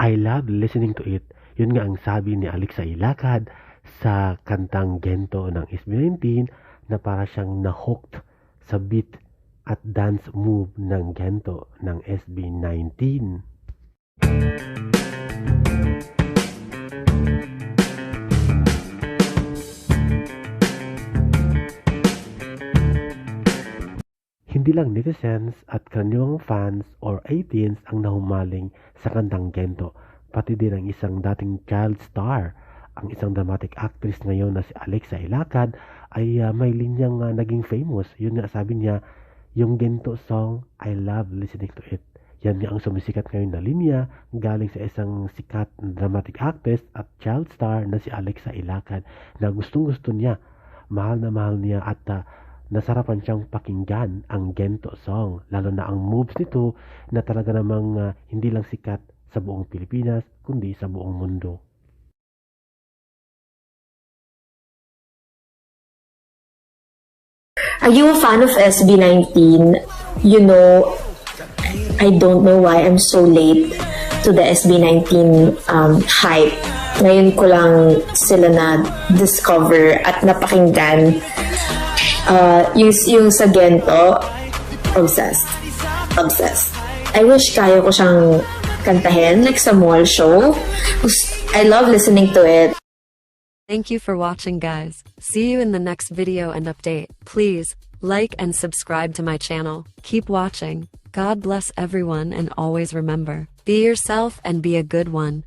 I love listening to it. Yun nga ang sabi ni Alexa Ilacad sa kantang Gento ng SB19 na para siyang na-hooked sa beat at dance move ng Gento ng SB19. Hindi lang netizens at karaniwang fans or 18s ang nahumaling sa kantang Gento, pati din ang isang dating child star. Ang isang dramatic actress ngayon na si Alexa Ilacad ay uh, may linyang uh, naging famous. Yun nga sabi niya, yung Gento song, I love listening to it. Yan nga ang sumisikat ngayon na linya galing sa isang sikat na dramatic actress at child star na si Alexa Ilacad na gustong gusto niya. Mahal na mahal niya at uh, nasarapan siyang pakinggan ang Gento song, lalo na ang moves nito na talaga namang uh, hindi lang sikat sa buong Pilipinas, kundi sa buong mundo. Are you a fan of SB19? You know, I don't know why I'm so late to the SB19 um, hype. Ngayon ko lang sila na discover at napakinggan. Uh, yung, yung sa Gento, obsessed. Obsessed. I wish kaya ko siyang kantahin, like sa mall show. I love listening to it. Thank you for watching guys. See you in the next video and update. Please, like and subscribe to my channel. Keep watching. God bless everyone and always remember, be yourself and be a good one.